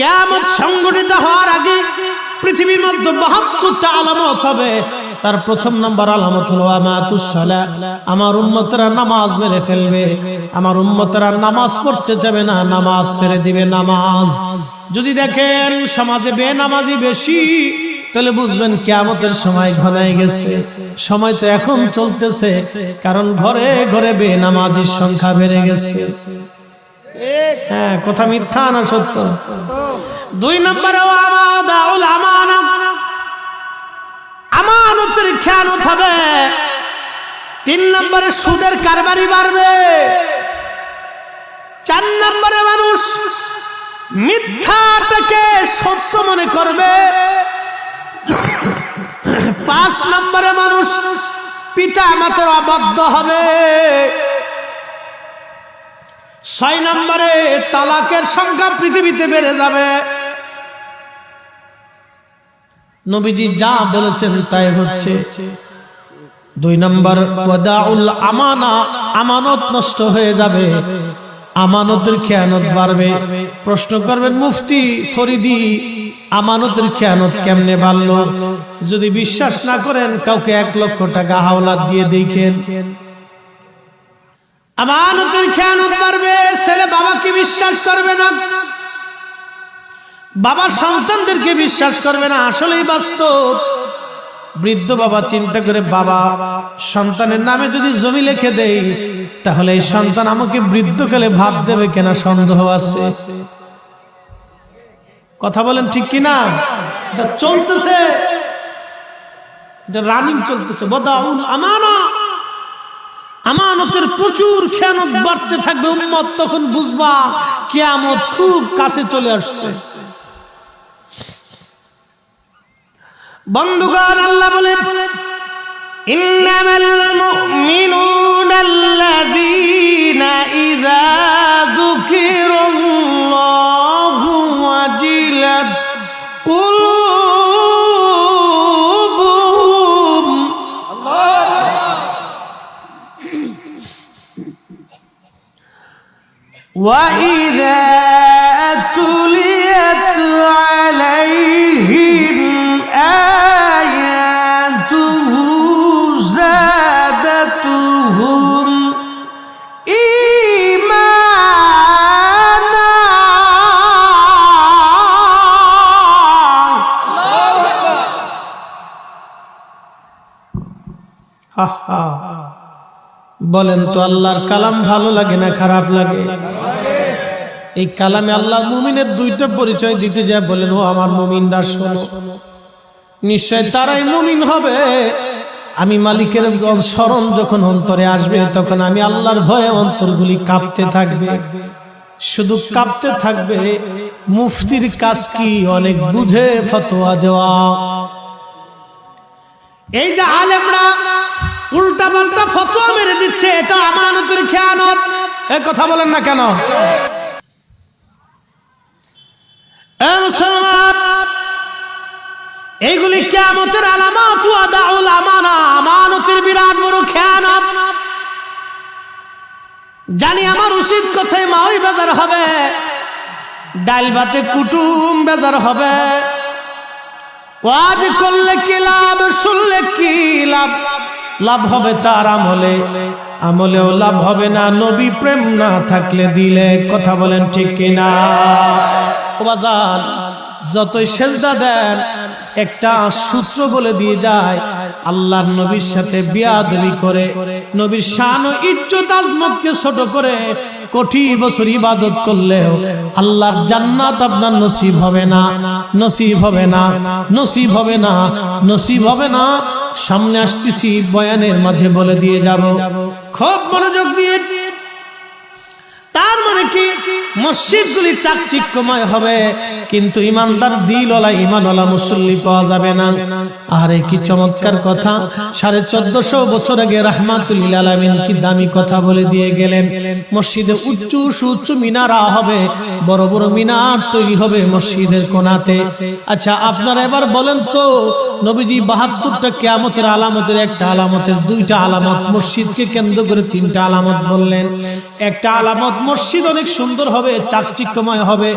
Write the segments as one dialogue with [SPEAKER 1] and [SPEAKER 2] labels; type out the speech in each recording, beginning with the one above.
[SPEAKER 1] কেমন সংগঠিত হওয়ার আগে পৃথিবীর মধ্যে বাহাত্তরটা আলামত হবে। তার প্রথম নম্বর আলামত হলো আমাতুসালা আমার উম্মতরা নামাজ মেরে ফেলবে আমার উম্মতরা নামাজ পড়তে যাবে না নামাজ ছেড়ে দিবে নামাজ যদি দেখেন সমাজে বেনামাজি বেশি, তাহলে বুঝবেন কেয়ামতের সময় ঘনায় গেছে। সময় তো এখন চলতেছে, কারণ ঘরে ঘরে বেনামাজির সংখ্যা বেড়ে গেছে। হ্যাঁ কথা মিথ্যা না সত্য? দুই নম্বরে আমানা আমানতের খেয়ানত হবে। তিন নম্বরে, সুদের কারবারি বাড়বে। চার নম্বরে, মানুষ মিথ্যাটাকে সত্য মনে করবে। পাঁচ নম্বরে, মানুষ পিতা মাতার অবাধ্য হবে। ছয় নম্বরে তালাকের সংখ্যা পৃথিবীতে বেড়ে যাবে। নবীজি যা বলেছেন তাই হচ্ছে। দুই নম্বর আমানা, আমানত নষ্ট হয়ে যাবে। আমানতের খেয়ানত বাড়বে। প্রশ্ন করবেন, মুফতি ফরিদি, আমানতের খেয়ানত কেমনে বাড়লো? যদি বিশ্বাস না করেন, কাউকে এক লক্ষ টাকা হাওলাত দিয়ে দেখেন। আমানতের খেয়ানত বাড়বে, ছেলে বাবাকে বিশ্বাস করবে না। বাবা সন্তানদেরকে বিশ্বাস করবে না, আসলেই বাস্তব। বৃদ্ধ বাবা চিন্তা করে, বাবা, সন্তানের নামে যদি জমি লিখে দেই, তাহলে এই সন্তান আমাকে বৃদ্ধকালে ভাব দেবে কেনা সন্দেহ আছে। কথা বলেন ঠিক কিনা? এটা চলতেছে। এটা রানিং চলতেছে। বদাউল আমানা আমানতের প্রচুর খেয়ানত বাড়তে থাকবে, উম্মত তখন বুঝবা কেয়ামত খুব কাছে চলে আসছে। বন্ধুগণ, আল্লাহ বলেন, ইন্নামাল মুমিনুনা আল্লাযীনা ইযা যুকিরাল্লাহু ওয়াজিলাত কুলুবুহুম وإذا تليت عليهم آياته বলেন তো, আল্লাহর কালাম ভালো লাগে না খারাপ লাগে? এই কালামে আল্লাহ মুমিনের দুইটা পরিচয় দিতে যায়, বলেন, ও আমার মুমিনরা, শোনো। নিশ্চয় তারাই মুমিন হবে। আমি মালিকের স্মরণ যখন অন্তরে আসবে, তখন আমি আল্লাহর ভয়ে অন্তরগুলি কাঁপতে থাকবে। শুধু কাঁপতে থাকবে, মুফতির কাজ কি অনেক বুঝে ফতোয়া দেওয়া। এই যে আলেমরা উল্টা পাল্টা ফতোয়া মেরে দিচ্ছে, এটা আমানতের খেয়ানত। এ কথা বলেন না কেন? এইগুলি কেয়ামতের আলামত আমানা, আমানতের বিরাট বড় খেয়ানত। জানি আমার উচিত কথায় মাওই বেজার হবে ডাল ভাতে কুটুম বেজার হবে। ওয়াজ করলে কি লাভ, শুনলে কি লাভ? লাভ হবে তার আমলে। আমলেও লাভ হবে না, নবী প্রেম না থাকলে দিলে কথা বলেন ঠিক কিনা? বাজান, যতই সেজদা দেন, একটা সূত্র বলে দিয়ে যায়, আল্লাহর নবীর সাথে বিয়াদলি করে, নবীর শান ও ইজ্জত আজমতকে ছোট করে কোটি বছর ইবাদত করলেও আল্লাহর জান্নাত আপনার নসিব হবে না, নসিব হবে না, নসিব হবে না, নসিব হবে না। সামনে আসতেছি বয়ানের মাঝে বলে দিয়ে যাব। খুব মনোযোগ দিয়ে তার মানে কি? মসজিদগুলি চাকচিক্যময় হবে, কিন্তু ইমানদার দিলওয়ালা, ইমানওয়ালা মুসল্লি পাওয়া যাবে না। আরে কি চমৎকার কথা। সাড়ে চোদ্দশো বছর আগে রাহমাতুল্লিল কি দামি কথা বলে দিয়ে গেলেন? মসজিদে উচ্চ সুউচ্চ মিনারা হবে, বড় বড় মিনার তৈরি হবে মসজিদের কোনাতে। আচ্ছা আপনারা এবার বলেন তো, নবীজি বাহাত্তরটা কেয়ামতের আলামতের একটা আলামতের দুইটা আলামত, মসজিদকে কেন্দ্র করে তিনটা আলামত বললেন। একটা আলামত মসজিদ অনেক সুন্দর হবে, চাকচিক্যময় হবে,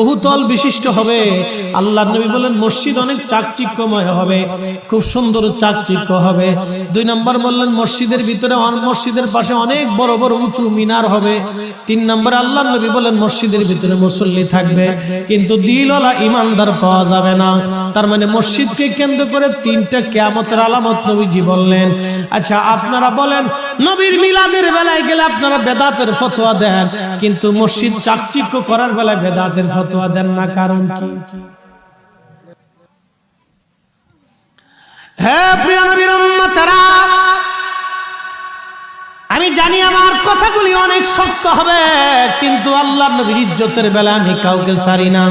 [SPEAKER 1] বহুতল বিশিষ্ট হবে। আল্লাহ নবী বলেন, মসজিদ অনেক চাকচিক্যময় হবে, খুব সুন্দর চাকচিক্য হবে। দুই নম্বর বললেন, মসজিদের ভিতরে মসজিদের পাশে অনেক বড় বড় উঁচু মিনার হবে। তিন নম্বর আল্লাহ নবী বলেন, মসজিদের ভিতরে মুসল্লি থাকবে, কিন্তু দিলওয়ালা ইমানদার পাওয়া যাবে না। তার মানে মসজিদকে কেন্দ্র করে তিনটা কেয়ামতের আলামত নবীজি বললেন। আচ্ছা আপনারা বলেন, নবীর মিলাদের বেলায় গেলে আপনারা বেদাতের ফতোয়া দেন। কিন্তু মসজিদ চাকচিক্য করার বেলায় বেদাতের ফতোয়া দেন না, কারণ কি? আমি জানি আমার কথাগুলি অনেক শক্ত হবে, কিন্তু আল্লাহ নবীর ইজ্জতের বেলা আমি কাউকে সারি না।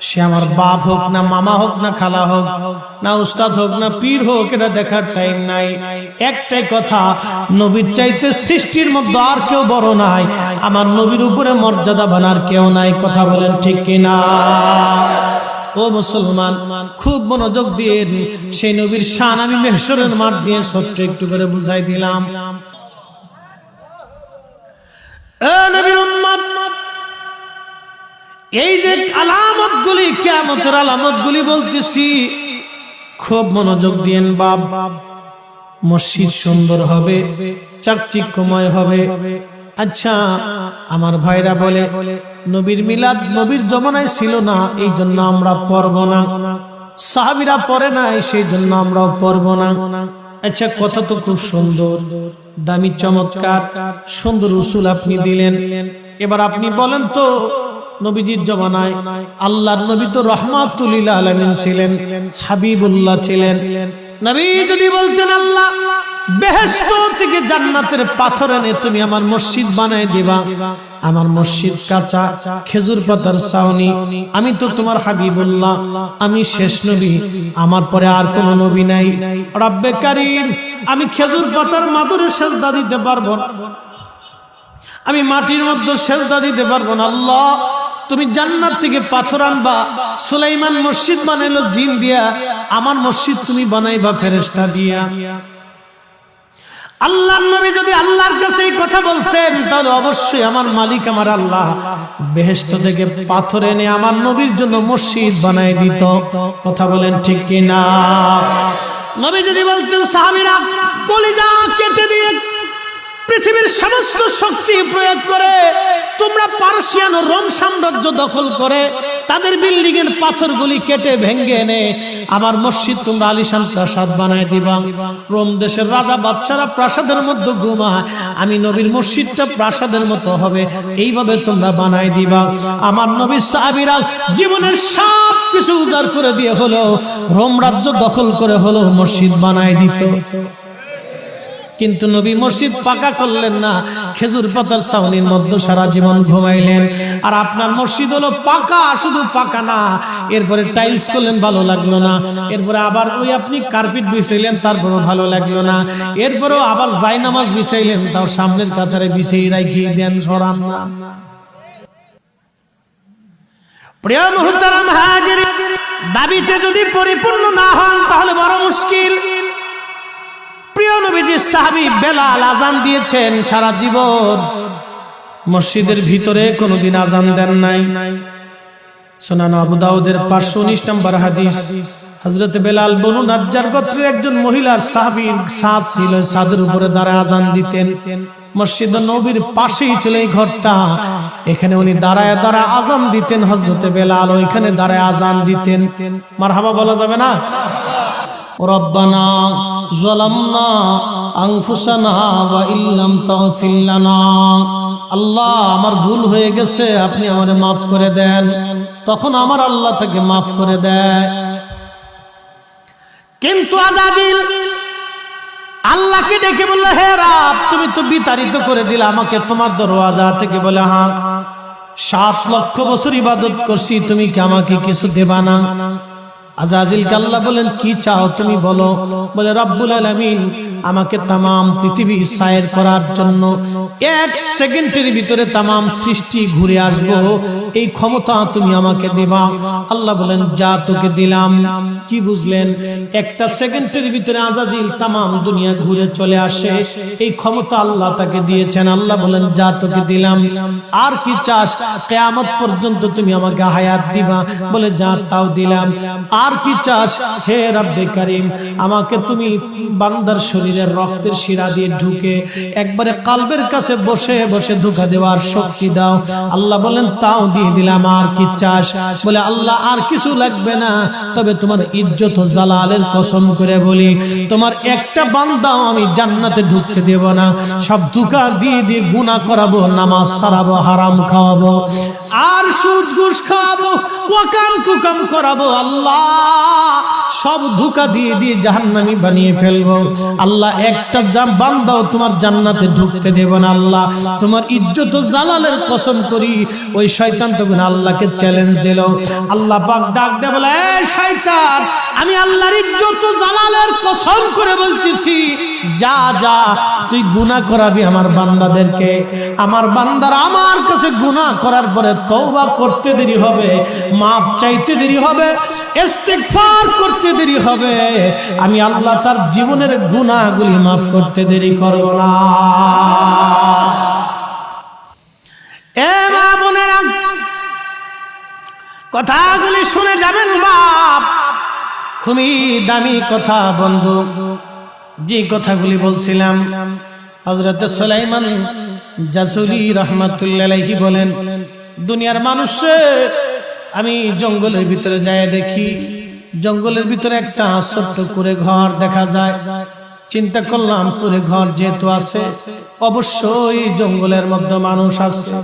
[SPEAKER 1] সে আমার বাপ হোক না মামা হোক না খালা হোক, না উস্তাদ হোক, না পীর হোক, এটা দেখার টাইম নাই। একটাই কথা, নবীর চাইতে সৃষ্টির মধ্যে আর কেউ বড় নাই। আমার নবীর উপরে মর্যাদা বানার কেউ নাই, কথা বলেন ঠিক কিনা? ও মুসলমান, খুব মনোযোগ দিয়ে সেই নবীর শান আমি মেহসরের মাঠ দিয়ে ছোট্ট একটু করে বুঝাই দিলাম। নবীর এই যে আলামত গুলি কেমতের আলামত গুলি বলতেছি, খুব মনোযোগ দিয়েন বাপ। মসজিদ সুন্দর হবে, চাকচিক্যময় হবে। আচ্ছা আমার ভাইরা বলে, নবীর মিলাদ নবীর জমানায় ছিল না, এই জন্য আমরা পড়ব না। সাহাবিরা পড়ে নাই, সেই জন্য আমরাও পড়ব না। আচ্ছা কথা তো খুব সুন্দর, দামি, চমৎকার, সুন্দর উসুল আপনি দিলেন। এবার আপনি বলেন তো নবীজির জমানায় আল্লাহর নবী তো রহমাতুল্লিল আলমিন ছিলেন, হাবিবুল্লাহ ছিলেন। নবী যদি বলতেন, আল্লাহ বেহেস্ত থেকে জান্নাতের তুমি আমার মসজিদ বানায় দিবা। আমার মসজিদ কাঁচা, খেজুর পাতার ছাউনি। আমি তো তোমার হাবিবুল্লাহ। আমি শেষ নবী। আমার পরে আর কোন নবী নাই। রব্বে আমি খেজুর পাতার মাদুরে সেজদা দিতে পারব আমি মাটির মধ্যে সেজদা দিতে পারব না। আল্লাহ তুমি জান্নাত থেকে পাথর আনবা, সুলাইমান মসজিদ বানাইলো, জিন দিয়া, আমার মসজিদ তুমি বানাইবা, ফেরেশতা দিয়া। আল্লাহর নবী যদি আল্লাহর কাছে এই কথা বলতেন, তাহলে অবশ্যই আমার মালিক আমার আল্লাহ বেহেশত থেকে পাথর এনে আমার নবীর জন্য মসজিদ বানাই দিত। কথা বলেন ঠিক কি না নবী যদি বলতেন, সাহাবীরা, কলিজা কেটে দিয়ে পৃথিবীর সমস্ত শক্তি প্রয়োগ করে তোমরা পার্সিয়ান ও রোম সাম্রাজ্য দখল করে তাদের বিল্ডিং এর পাথরগুলি কেটে ভেঙ্গে এনে আমার মসজিদ তোমরা আলিশান প্রাসাদ বানায় দিবা। রোম দেশের রাজা বাচ্চারা প্রাসাদের মধ্যে ঘুমায়। আমি নবীর মসজিদটা প্রাসাদের মতো হবে, এইভাবে তোমরা বানায় দিবা। আমার নবীর সাহাবিরা জীবনের সব কিছু উজাড় করে দিয়ে হলো রোম রাজ্য দখল করে হলো মসজিদ বানায় দিত। কিন্তু নবী মসজিদ পাকা করলেন না, খেজুর পাতার ছাউনির মধ্যে সারা জীবন ঘুমাইলেন। আর আপনার মসজিদ হলো পাকা, শুধু পাকা না, এরপরে টাইলস করলেন, ভালো লাগল না। এরপরে আবার ওই আপনি কার্পেট বিছাইলেন, তারপরও ভালো লাগল না। এরপরেও আবার জায়নামাজ বিছাইলেন, তাও সামনের কাতারে বিছিয়ে রাখিয়ে দেন সরান না। দাবিতে যদি পরিপূর্ণ না হন, তাহলে বড় মুশকিল। প্রিয় নবীজির সাহাবি বেলাল আজান দিয়েছেন সারা জীবন। মসজিদের ভিতরে কোনোদিন আজান দেন নাই। সোনান আবুদাউদের পাঁচশো উনিশ নম্বর হাদিস। হজরত বেলাল বনু নাজ্জার গোত্রের একজন মহিলার সাহাবির সাদ ছিল, সাদের উপরে দ্বারা আজান দিতেন। মসজিদ নবীর পাশেই ছিল এই ঘরটা। এখানে উনি দাঁড়ায় দাঁড়া আজান দিতেন হজরতে বেলাল ওইখানে দাঁড়ায় আজান দিতেন। মার হাবা বলা যাবে না? রব্বানা ظلمنا أنفسنا وإن لم تغفر لنا আল্লাহ আমার ভুল হয়ে গেছে আপনি আমারে মাফ করে দেন তখন আমার আল্লাহ তাকে মাফ করে দেয় কিন্তু আজাদিল আল্লাহকে ডেকে বললো হে রাব তুমি তো বিতাড়িত করে দিলে আমাকে তোমার দরওয়াজা থেকে বলে হ্যাঁ সাত লক্ষ বছর ইবাদত করছি তুমি কি আমাকে কিছু দেবা না আজাজিল কাল্লা বলেন, কি চাও তুমি বলো? বলে, রব্বুল আলামিন আমাকে তামাম পৃথিবী সায়ের করার জন্য এক সেকেন্ডের ভিতরে তামাম সৃষ্টি ঘুরে আসব। এই ক্ষমতা তুমি আমাকে দেবা। আল্লাহ বলেন, যা তোকে দিলাম। কি বুঝলেন? একটা সেকেন্ডের ভিতরে আজাজিল তামাম দুনিয়া ঘুরে চলে আসে। এই ক্ষমতা আল্লাহ তাকে দিয়েছেন। আল্লাহ বলেন, যা তোকে দিলাম। আর কি চাস? কেয়ামত পর্যন্ত তুমি আমাকে হায়াত দিবা। বলে, যা তাও দিলাম। আর কি চাস? হে রাব্বে কারিম, আমাকে তুমি বান্দার শরীরের রক্তের শিরা দিয়ে ঢুকে একবারে কালবের কাছে বসে বসে ধোকা দেওয়ার শক্তি দাও। আল্লাহ বলেন, তাও দিয়ে দিলাম, আর কি চাস? বলে, আল্লাহ, আর কিছু লাগবে না। তবে তোমার ইজ্জত জালালের কসম করে বলি, তোমার একটা বান্দাও আমি জান্নাতে ঢুকতে দেব না। সব ধোকা দিয়ে দিয়ে গুনাহ করাবো, নামাজ সারাবো, হারাম খাওয়াবো, আর সুদ ঘুষ খাওয়াবো, ওয়াকাম কুকাম করাবো, আল্লাহ। আল্লাহ সব ধোকা দিয়ে দিয়ে জাহান্নামি বানিয়ে ফেলব। আল্লাহ, একটা জাম বান্দাও তোমার জান্নাতে ঢুকতে দেব না আল্লাহ। তোমার ইজ্জত জালালের কসম করি, ওই শয়তান তখন আল্লাহকে চ্যালেঞ্জ দিল। আল্লাহ পাক ডাক দে বলে, এই শয়তান, আমি আল্লাহর ইজ্জত জালালের কসম করে বলতেছি, যা যা, তুই গুনাহ করাবি আমার বান্দাদেরকে। আমার বান্দার আমার কাছে গুনাহ করার পরে তওবা করতে দেরি হবে, মাপ চাইতে দেরি হবে, ইস্তেগফার করতে দেরি হবে। আমি আল্লাহ তার জীবনের গুনাহগুলি মাফ করতে দেরি করব না। কথাগুলি শুনে যাবেন বাপ খুবই দামি কথা বন্ধু। যে কথাগুলি বলছিলাম হজরত সুলাইমান জাসুলি রহমাতুল্লাহি বলেন, দুনিয়ার মানুষ আমি জঙ্গলের ভিতরে যায় দেখি জঙ্গলের ভিতরে একটা ছোট্ট করে ঘর দেখা যায়। চিন্তা করলাম, করে ঘর যেহেতু আছে, অবশ্যই জঙ্গলের মধ্যে মানুষ আছে।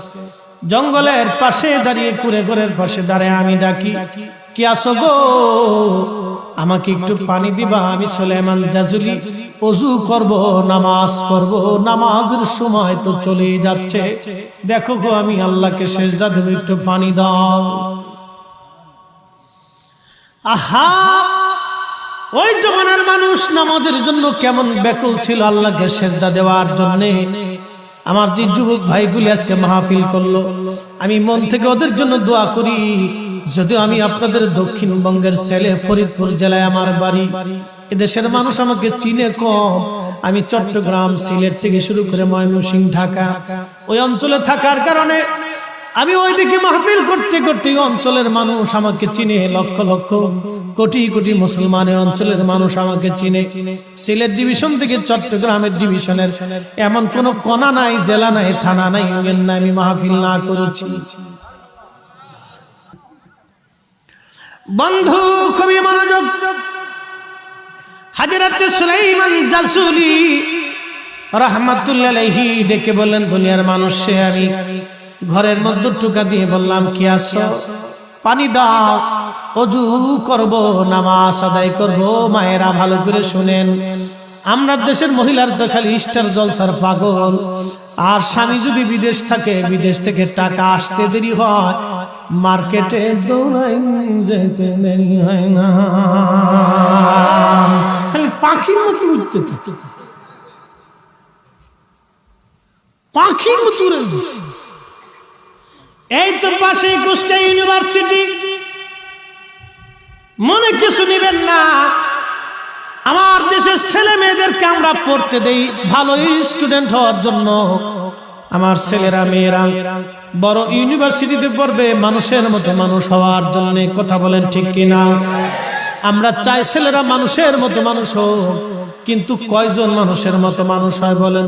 [SPEAKER 1] জঙ্গলের পাশে দাঁড়িয়ে, কুড়ে ঘরের পাশে দাঁড়িয়ে আমি ডাকি, কি আসো গো? আমাকে একটু পানি দিবা, আমি সুলেমান জাজুলি। অজু করব, নামাজ পড়ব, নামাজের সময় তো চলেই যাচ্ছে। দেখো গো, আমি আল্লাহকে শেষ দাদু একটু পানি দাও। আহা! ওই জমানার মানুষ নামাজের জন্য কেমন ব্যাকুল ছিল আল্লাহকে সেজদা দেওয়ার জন্য। আমার যে যুবক ভাইগুলি আজকে মাহফিল করল, আমি মন থেকে ওদের জন্য দোয়া করি। যদিও আমি আপনাদের দক্ষিণবঙ্গের ছেলে ফরিদপুর জেলায় আমার বাড়ি, এদেশের মানুষ আমাকে চিনে কম। আমি চট্টগ্রাম, সিলেট থেকে শুরু করে ময়মনসিংহ, ঢাকা, ওই অঞ্চলে থাকার কারণে আমি ওইদিকে মাহফিল করতে করতে অঞ্চলের মানুষ আমাকে চিনে, লক্ষ লক্ষ কোটি কোটি মুসলমানের অঞ্চলের মানুষ আমাকে চিনে। সিলেট ডিভিশন থেকে চট্টগ্রামের ডিভিশনের এমন কোন কণা নাই, জেলা নাই, থানা নাই আমি মাহফিল না করেছি। বন্ধু, খুবই মনোযোগ। হাজরাতে সুলাইমান জাসুলি রহমাতুল্লাহি ডেকে বললেন, দুনিয়ার মানুষে আমি। ঘরের মধ্যে টুকা দিয়ে বললাম, কি আসো পানি দাও। অজু করব, নামাজ আদায় করব, মায়েরা ভালো করে শুনেন। আমরা দেশের মহিলার তো খালি স্টার জলসার পাগল। আর স্বামী যদি বিদেশ থাকে, বিদেশ থেকে টাকা আসতে দেরি হয়। মার্কেটে দৌড়াই যেতে দেরি হয় না। খালি পাখির মতো উঠতে থাকে। পাখির মতো উড়ে এই তো পাশে কুষ্টা ইউনিভার্সিটি। মনে কিছু নিবেন না, আমার দেশের ছেলে মেয়েদেরকে আমরা পড়তে দেই, ভালো স্টুডেন্ট হওয়ার জন্য। আমার ছেলেরা, মেয়েরা বড় ইউনিভার্সিটিতে পড়বে, মানুষের মতো মানুষ হওয়ার জন্য কথা বলেন ঠিক কিনা? আমরা চাই ছেলেরা মানুষের মতো মানুষ হোক, কিন্তু কয়জন মানুষের মতো মানুষ হয় বলেন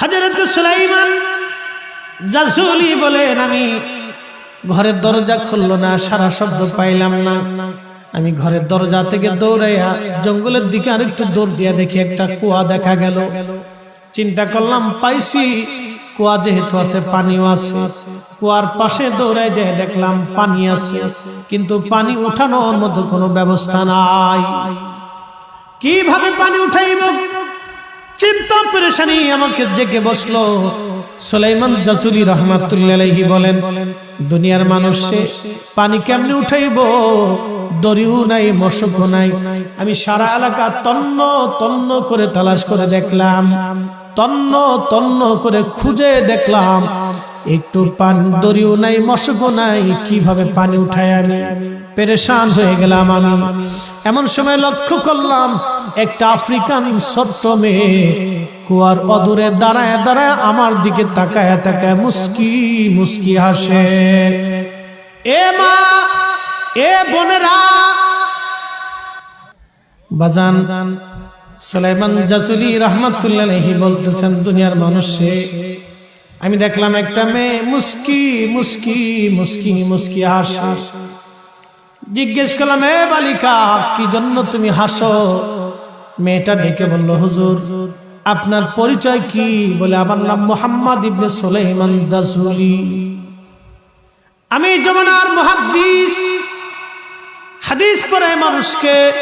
[SPEAKER 1] হাজারত সুলাইমান জাসুলি বলেন আমি, ঘরের দরজা খুললো না, সারা শব্দ পাইলাম না। আমি ঘরের দরজা থেকে দৌড়াইয়া জঙ্গলের দিকে আর একটু দৌড় দিয়া দেখি একটা কুয়া দেখা গেল। চিন্তা করলাম, পাইছি, কুয়া যেহেতু আছে, পানিও আছে। কুয়ার পাশে দৌড়ায় যায় দেখলাম পানি আছে, কিন্তু পানি উঠানোর মতো কোনো ব্যবস্থা নাই। কীভাবে পানি উঠাইব? চিন্তা পেরেশানি আমাকে জেগে বসল। সুলাইমান জাসুলি রহমাতুল্লাহি বলেন, দুনিয়ার মানুষে পানি কেমনে উঠাইব? দড়িও নাই, মশকও নাই। আমি সারা এলাকা তন্ন তন্ন করে তালাশ করে দেখলাম, তন্ন তন্ন করে খুঁজে দেখলাম, একটু পান, দড়িও নাই, মশকও নাই, কীভাবে পানি উঠায় আমি? পেরেশান হয়ে গেলাম আমি। এমন সময় লক্ষ্য করলাম, একটা আফ্রিকান ছোট্ট মেয়ে কুয়ার অদূরে দাঁড়ায় দাঁড়ায় আমার দিকে তাকায় তাকায় মুস্কি মুস্কি হাসে। এ মা, এ বোনেরা। বাজান, সুলাইমান জাসুলি রহমাতুল্লাহি বলতেছেন, দুনিয়ার মানুষে আমি দেখলাম একটা মেয়ে মুস্কি মুস্কি মুস্কি মুস্কি হাস। জিজ্ঞেস করলাম, এ বালিকা কি জন্য তুমি হাসো? মেয়েটা ডেকে বলল, হুজুর আপনার পরিচয় কি? বলে, আমার নাম মোহাম্মদ ইবনে সুলাইমান জাসুলি আমি যমুনার মুহাদ্দিস। হাদিস পড়ে মানুষকে।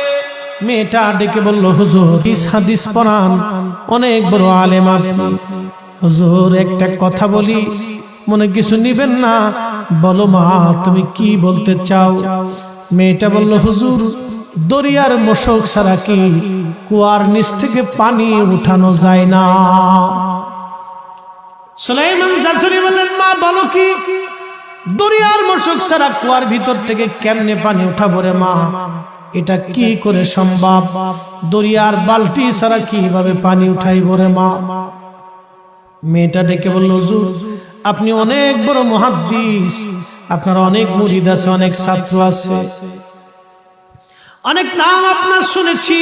[SPEAKER 1] মেয়েটা ডেকে বলল, হুজুর, হাদিস হাদিস পড়ান। অনেক বড় আলেম হুজুর, একটা কথা বলি। মনে কিছু নিবেন না? বলো মা, তুমি কি বলতে চাও? মেয়েটা বলল, হুজুর দরিয়ার মশক ছাড়া কি কুয়ার নিচ থেকে পানি উঠানো যায় না? মা কি? দরিয়ার মশক ছাড়া ভিতর থেকে কেমনে পানি রে এটা কি করে সম্ভব? দরিয়ার বালতি ছাড়া পানি উঠাইব রে মেয়েটা ডেকে বলল আপনি অনেক বড় মহাদ্দিস। আপনার অনেক মুরিদ আছে, অনেক ছাত্র আছে। অনেক নাম আপনার শুনেছি।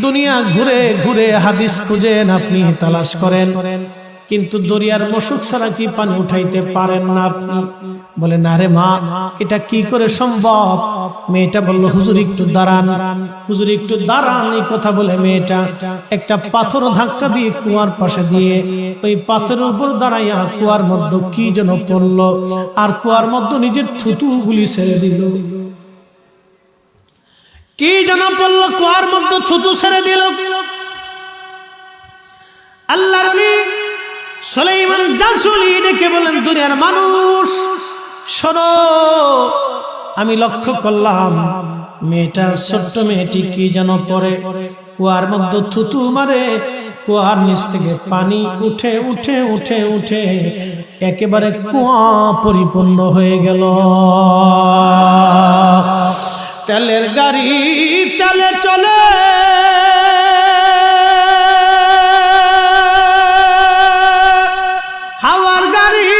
[SPEAKER 1] দুনিয়া ঘুরে ঘুরে হাদিস খুঁজেন, আপনি তালাশ করেন। কিন্তু দরিয়ার মশুক ছাড়া কি পানি উঠাইতে পারেন না আপনি? বলে, না রে মা, এটা কি করে সম্ভব? মেয়েটা বলল, হুজুর একটু দাঁড়ান। হুজুর একটু দাঁড়ান, এই কথা বলে মেয়েটা একটা পাথর ধাক্কা দিয়ে কুয়ার পাশে দিয়ে ওই পাথরের উপর দাঁড়াইয়া কুয়ার মধ্যে কি যেন পড়ল। আর কুয়ার মধ্যে নিজের থুতু গুলি ছেড়ে দিল। কি যেন পড়ল, কুয়ার মধ্যে থুতু ছেড়ে দিল? আল্লাহ সুলাইমান জাসুলি ডেকে বলেন দুনিয়ার মানুষ, শোনো, আমি লক্ষ্য করলাম, মেয়েটা, ছোট্ট মেয়েটি কি যেন পরে কুয়ার মধ্যে থুতু মারে, কুয়ার নিচ থেকে পানি উঠে উঠে উঠে উঠে একেবারে কুয়া পরিপূর্ণ হয়ে গেল। তেলের গাড়ি তেলে চলে। হাওয়ার গাড়ি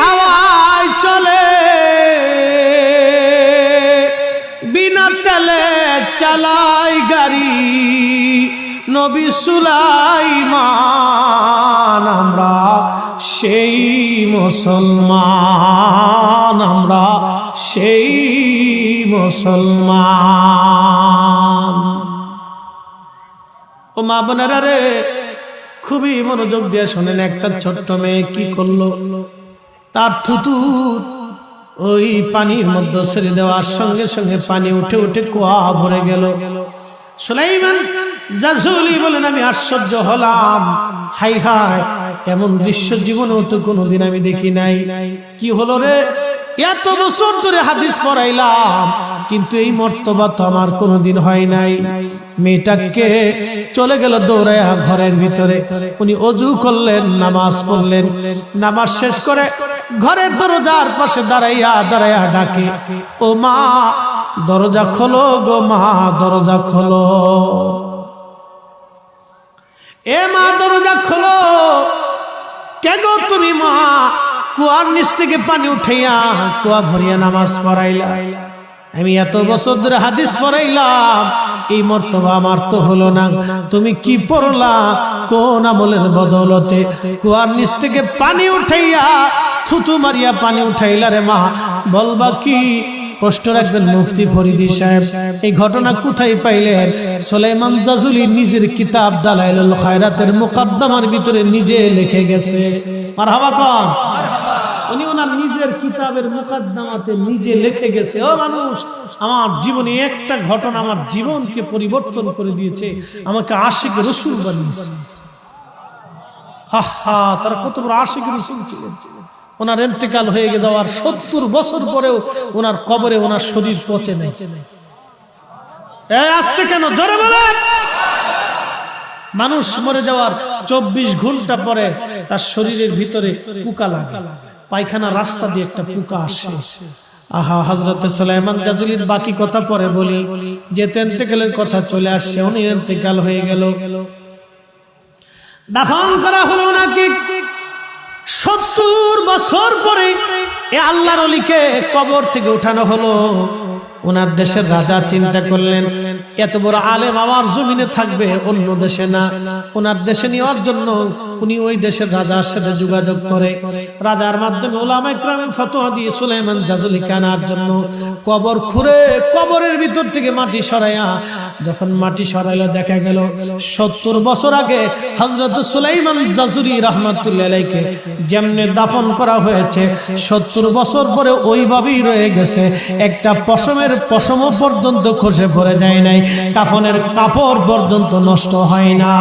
[SPEAKER 1] হাওয়ায় চলে। বিনা তেলে চালাই গাড়ি, নবী সুলাইমান, আমরা সেই মুসলমান, আমরা সেই মুসলমান। ও মা বোনেরা রে, খুবই মনোযোগ দিয়ে শোনেন একটা ছোট্ট মেয়ে কি করল। তার থুতু ওই পানির মধ্যে ছেড়ে দেওয়ার সঙ্গে সঙ্গে পানি উঠে উঠে কুয়া ভরে গেল। সুলাইমান জাজুলি বলেন, আমি আশ্চর্য হলাম। হাই হাই, এমন দৃশ্য জীবনেও তো কোনোদিন আমি দেখি নাই। কি হলো রে? এত বছর ধরে হাদিস পড়াইলাম, কিন্তু এই মর্তবা তো আমার কোনোদিন হয় নাই। মেয়েটাকে চলে গেল দৌড়াইয়া ঘরের ভিতরে। উনি অজু করলেন, নামাজ পড়লেন। নামাজ শেষ করে ঘরের দরজার পাশে দাঁড়াইয়া দাঁড়াইয়া ডাকে, ও মা, দরজা খোলো গো মা, দরজা খোলো। এ মা, দরজা খোলো। কে গো তুমি মা? কুয়ার নিচ থেকে পানি উঠাইয়া কুয়া ভরিয়া নামাজ পড়াইলা। আমি এত বছর ধরে হাদিস পড়াইলাম, এই মর্তবা আমার তো হলো না। তুমি কি পড়লা? কোন আমলের বদৌলতে কুয়ার নিচ থেকে পানি উঠাইয়া থুতু মারিয়া পানি উঠাইলা রে মা? বলবা কি? প্রশ্ন রাখবেন মুফতি ফরিদি সাহেব, এই ঘটনা কোথায় পাইলেন? সোলাইমান জাজুলি নিজের কিতাব দালাইলুল খায়রাতের মুকদ্দমার ভিতরে নিজে লিখে গেছে। মারহাবা কোন। উনি ওনার নিজের কিতাবের মুকদ্দমাতে নিজে লিখে গেছে, ও মানুষ, আমার জীবনে একটা ঘটনা আমার জীবনকে পরিবর্তন করে দিয়েছে, আমাকে আশিক রসুল বানিয়েছে। হা তারা কত বড় আশিক রসুল ছিলেন। ওনার এন্তেকাল হয়ে যাওয়ার সত্তর বছর পরেও ওনার কবরে ওনার শরীর পচে নেই। আসতে কেন? জোরে বলেন! মানুষ মরে যাওয়ার চব্বিশ ঘণ্টা পরে তার শরীরের ভিতরে পোকা লাগে। পায়খানা রাস্তা দিয়ে একটা পোকা আসে। আহা হজরত সুলাইমান জাজুলির বাকি কথা পরে বলি, যে তেন্তেকালের কথা চলে আসছে উনি এন্তেকাল হয়ে গেল। দাফন করা হলো নাকি? সত্তর বছর পরে এ আল্লাহর অলিকে কবর থেকে উঠানো হলো। ওনার দেশের রাজা চিন্তা করলেন এত বড় আলেম আমার জমিনে থাকবে, অন্য দেশে না। ওনার দেশে নেওয়ার জন্য উনি ওই দেশের রাজার সাথে যোগাযোগ করে। রাজার মাধ্যমে ওলামা ইকরামে ফতোয়া দিয়ে সুলাইমান জাজুলি আনার জন্য কবর খুঁড়ে কবরের ভিতর থেকে মাটি সরাইয়া যখন মাটি সরাইলো, দেখা গেল সত্তর বছর আগে হজরত সুলাইমান জাজুরি রহমাতুল্লাহ আলাইকে যেমনি দাফন করা হয়েছে, সত্তর বছর পরে ওইভাবেই রয়ে গেছে। একটা পশমের পশম পর্যন্ত খসে পড়ে যায় নাই। কাফনের কাপড় পর্যন্ত নষ্ট হয় না।